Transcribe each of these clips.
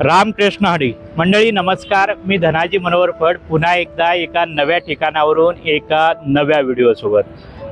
रामकृष्ण हरी. मंडळी नमस्कार. मी धनाजी मनोहर फड. पुन्हा एकदा एका नव्या ठिकाणावरून एका नव्या व्हिडिओसोबत.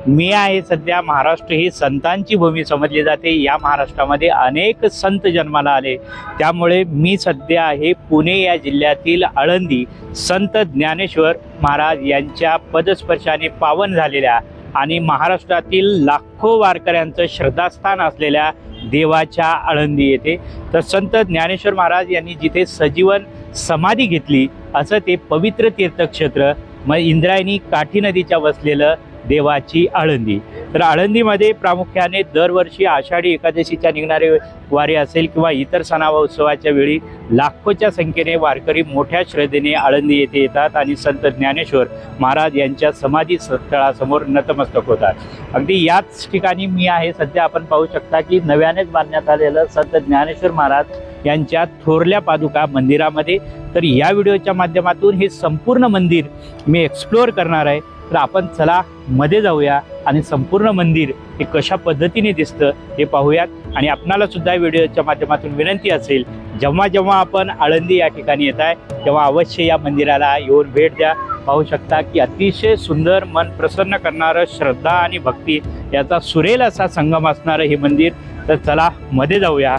मी आहे सध्या महाराष्ट्र ही संतांची भूमी समजली जाते. या महाराष्ट्रामध्ये अनेक संत जन्माला आले. त्यामुळे मी सध्या आहे पुणे या जिल्ह्यातील आळंदी संत ज्ञानेश्वर महाराज यांच्या पदस्पर्शाने पावन झालेल्या आणि महाराष्ट्रातील लाखो वारकऱ्यांचं श्रद्धास्थान असलेल्या देवाच्या आळंदी येथे. तर संत ज्ञानेश्वर महाराज यांनी जिथे सजीवन समाधी घेतली असं ते पवित्र तीर्थक्षेत्र मग इंद्रायणी काठी नदीच्या वसलेलं देवाची आळंदी. तर आळंदीमध्ये प्रामुख्याने दरवर्षी आषाढी एकादशीच्या निघणारे वारी असेल किंवा इतर सणावा उत्सवाच्या वेळी लाखोच्या संख्येने वारकरी मोठ्या श्रद्धेने आळंदी येथे येतात आणि संत ज्ञानेश्वर महाराज यांच्या समाधी स्थळासमोर नतमस्तक होतात. अगदी याच ठिकाणी मी आहे सध्या आपण पाहू शकता की नव्यानेच बांधण्यात आलेलं संत ज्ञानेश्वर महाराज यांच्या थोरल्या पादुका मंदिरामध्ये. तर या व्हिडिओच्या माध्यमातून हे संपूर्ण मंदिर मी एक्सप्लोअर करणार आहे. तर आपण चला मध्ये जाऊया आणि संपूर्ण मंदिर हे कशा पद्धतीने दिसतं हे पाहूयात. आणि आपणाला सुद्धा व्हिडिओच्या माध्यमातून विनंती असेल जेव्हा जेव्हा आपण आळंदी या ठिकाणी येत आहे तेव्हा अवश्य या मंदिराला येऊन भेट द्या. पाहू शकता की अतिशय सुंदर मन प्रसन्न करणारं श्रद्धा आणि भक्ती याचा सुरेल असा संगम असणारं हे मंदिर. तर चला मध्ये जाऊया.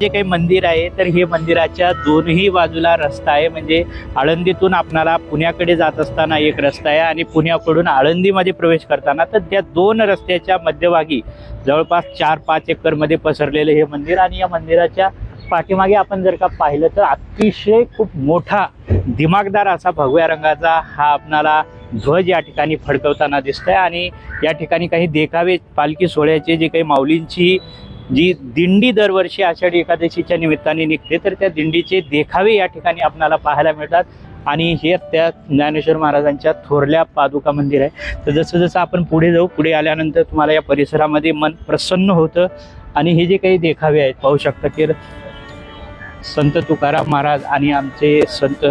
जे काही मंदिर आहे तर हे मंदिराच्या दोन्ही बाजूला रस्ता आहे. म्हणजे आळंदीतून आपणाला पुण्याकडे जात असताना एक रस्ता आहे आणि पुण्याकडून आळंदीमध्ये प्रवेश करताना तर त्या दोन रस्त्याच्या मध्यभागी जवळपास चार पाच एकरमध्ये पसरलेलं हे मंदिर आणि या मंदिराच्या पाठीमागे आपण जर का पाहिलं तर अतिशय खूप मोठा दिमागदार असा भगव्या रंगाचा हा आपणाला ध्वज या ठिकाणी फडकवताना दिसतोय. आणि या ठिकाणी काही देखावे पालखी सोहळ्याचे जे काही माऊलींची जी दिंडी दरवर्षी आषाढी एकादशीच्या निमित्ताने निघते तर त्या दिंडीचे देखावे या ठिकाणी आपल्याला पाहायला मिळतात. आणि हे त्या ज्ञानेश्वर महाराजांच्या थोरल्या पादुका मंदिर आहे. तर जसं जसं आपण पुढे जाऊ पुढे आल्यानंतर तुम्हाला या परिसरामध्ये मन प्रसन्न होतं. आणि हे जे काही देखावे आहेत पाहू शकता की संत तुकाराम महाराज आणि आमचे संत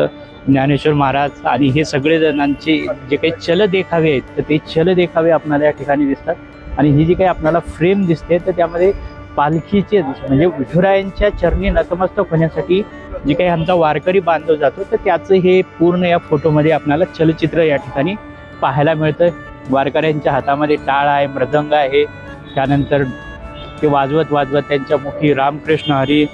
ज्ञानेश्वर महाराज आणि हे सगळे जणांचे जे काही चल देखावे आहेत तर ते चल देखावे आपल्याला या ठिकाणी दिसतात. आणि ही जी काही आपल्याला फ्रेम दिसते तर त्यामध्ये पालखीचे म्हणजे विठुरायांच्या चरणी नतमस्तक होण्यासाठी जे काही आमचा वारकरी बांधव जातो तर त्याचं हे पूर्ण या फोटोमध्ये आपल्याला चलचित्र या ठिकाणी पाहायला मिळतं वारकऱ्यांच्या हातामध्ये टाळ आहे मृदंग आहे. त्यानंतर ते वाजवत वाजवत त्यांच्या मुखी रामकृष्ण हरी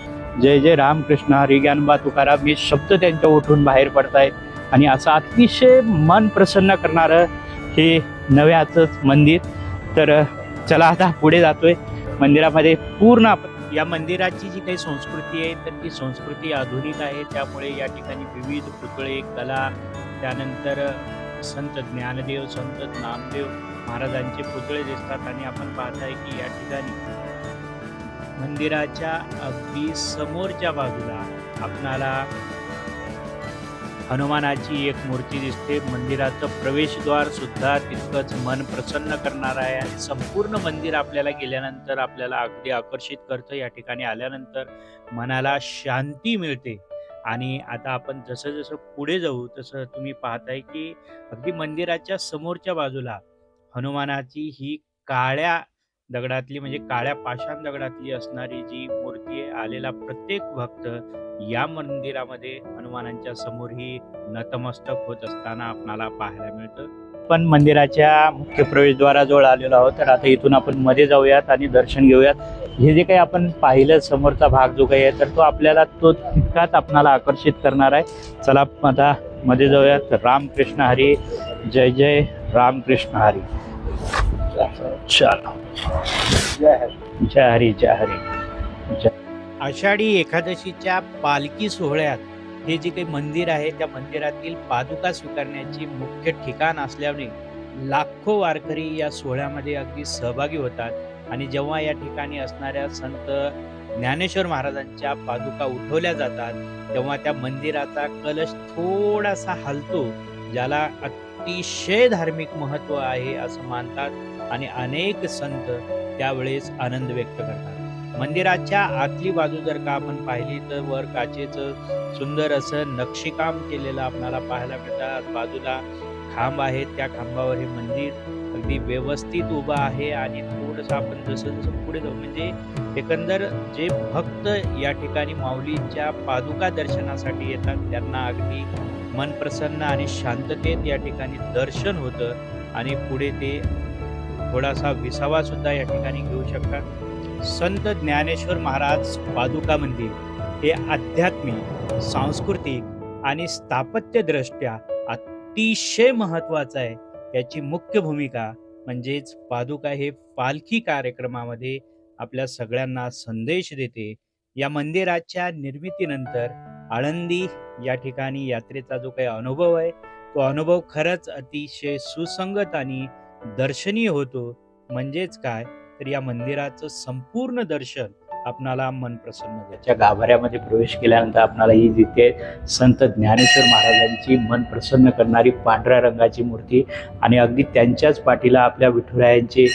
जय जय रामकृष्ण हरी ज्ञानबा तुकाराम हे शब्द त्यांच्या ओठून बाहेर पडतायत आणि असं अतिशय मन प्रसन्न करणारं हे नव्याचंच मंदिर. तर चला आता पुढे जातोय. मंदिरामध्ये पूर्ण या मंदिराची जी काही संस्कृती आहे तर ती संस्कृती आधुनिक आहे. त्यामुळे या ठिकाणी विविध पुतळे कला त्यानंतर संत ज्ञानदेव संत नामदेव महाराजांचे पुतळे दिसतात. आणि आपण पाहताय की या ठिकाणी मंदिराच्या अगदी समोरच्या बाजूला आपणाला हनुमानाची एक मूर्ती दिसते. मंदिराचं प्रवेशद्वार सुद्धा तितकंच मन प्रसन्न करणार आहे आणि संपूर्ण मंदिर आपल्याला गेल्यानंतर आपल्याला अगदी आकर्षित करतं. या ठिकाणी आल्यानंतर मनाला शांती मिळते. आणि आता आपण जसं जसं पुढे जाऊ तसं तुम्ही पाहताय की अगदी मंदिराच्या समोरच्या बाजूला हनुमानाची ही काळ्या दगडातली म्हणजे काळ्या पाषाण दगडातली असणारी जी येथे आलेला प्रत्येक भक्त या मंदिरामध्ये हनुमानांच्या समोरही नतमस्तक होत असताना आपणाला पाहायला मिळतं. पण मंदिराच्या मुख्य प्रवेशद्वाराजवळ आलेलो आहोत तर आता इथून आपण मध्ये जाऊयात आणि दर्शन घेऊयात. हे जे काही आपण पाहिलं समोरचा भाग जो काही आहे तर तो आपल्याला तो तितकाच आपणाला आकर्षित करणार आहे. चला आता मध्ये जाऊयात. रामकृष्ण हरी. जय जय रामकृष्ण हरी. चलो. जय हरी. जय हरी. जय आषाढी एकादशीच्या पालखी सोहळ्यात हे जे काही मंदिर आहे त्या मंदिरातील पादुका स्वीकारण्याची मुख्य ठिकाण असल्याने लाखो वारकरी या सोहळ्यामध्ये अगदी सहभागी होतात. आणि जेव्हा या ठिकाणी असणाऱ्या संत ज्ञानेश्वर महाराजांच्या पादुका उठवल्या जातात तेव्हा त्या मंदिराचा कलश थोडासा हलतो ज्याला अतिशय धार्मिक महत्त्व आहे असं मानतात आणि अनेक संत त्यावेळेस आनंद व्यक्त करतात. मंदिराच्या आतली बाजू जर का आपण पाहिली तर वर काचेचं सुंदर असं नक्षीकाम केलेलं आपल्याला पाहायला मिळतात. बाजूला खांब आहेत त्या खांबावर हे मंदिर अगदी व्यवस्थित उभं आहे आणि थोडंसं आपण जसं जसं पुढे जाऊ म्हणजे एकंदर जे भक्त या ठिकाणी माऊलींच्या पादुका दर्शनासाठी येतात त्यांना अगदी मन प्रसन्न आणि शांततेत या ठिकाणी दर्शन होतं आणि पुढे ते थोडासा विसावा सुद्धा या ठिकाणी घेऊ शकतात. संत ज्ञानेश्वर महाराज पादुका मंदिर हे आध्यात्मिक सांस्कृतिक आणि स्थापत्यदृष्ट्या अतिशय महत्त्वाचं आहे. याची मुख्य भूमिका म्हणजेच पादुका हे पालखी कार्यक्रमामध्ये आपल्या सगळ्यांना संदेश देते. या मंदिराच्या निर्मितीनंतर आळंदी या ठिकाणी यात्रेचा जो काही अनुभव आहे तो अनुभव खरंच अतिशय सुसंगत आणि दर्शनीय होतो. म्हणजेच काय? तर या मंदिराचं संपूर्ण दर्शन आपणाला मन प्रसन्न त्याच्या गाभाऱ्यामध्ये प्रवेश केल्यानंतर आपणाला ही जिथे संत ज्ञानेश्वर महाराजांची मन प्रसन्न करणारी पांढऱ्या रंगाची मूर्ती आणि अगदी त्यांच्याच पाठीला आपल्या विठुरायांचे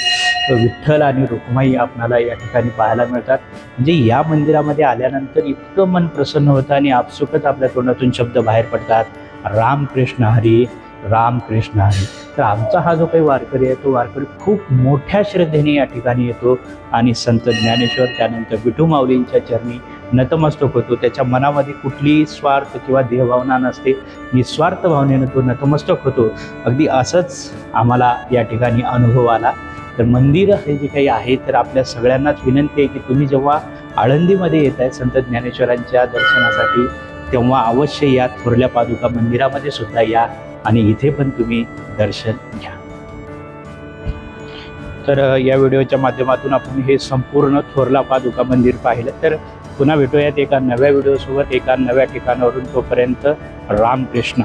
विठ्ठल आणि रुक्माई आपणाला या ठिकाणी पाहायला मिळतात. म्हणजे या मंदिरामध्ये आल्यानंतर इतकं मन प्रसन्न होतं आणि आपसुकच आपल्या तोंडातून शब्द बाहेर पडतात. राम कृष्ण हरी राम कृष्ण तर आमचा हा जो काही वारकरी आहे तो वारकरी खूप मोठ्या श्रद्धेने या ठिकाणी येतो आणि संत ज्ञानेश्वर त्यानंतर विठू माऊलींच्या चरणी नतमस्तक होतो. त्याच्या मनामध्ये कुठलीही स्वार्थ किंवा देहभावना नसते. निस्वार्थ भावनेनं तो नतमस्तक होतो. अगदी असंच आम्हाला या ठिकाणी अनुभव आला. तर मंदिर हे जे काही आहे तर आपल्या सगळ्यांनाच विनंती आहे की तुम्ही जेव्हा आळंदीमध्ये येत आहे संत ज्ञानेश्वरांच्या दर्शनासाठी तेव्हा अवश्य या थोरल्या पादुका मंदिरामध्ये सुद्धा या आणि इथे पण तुम्ही दर्शन घ्या. तर या व्हिडिओच्या माध्यमातून आपण हे संपूर्ण थोरला पादुका मंदिर पाहिलं. तर पुन्हा भेटूयात एका नव्या व्हिडिओसोबत एका नव्या ठिकाणावरून तोपर्यंत रामकृष्ण.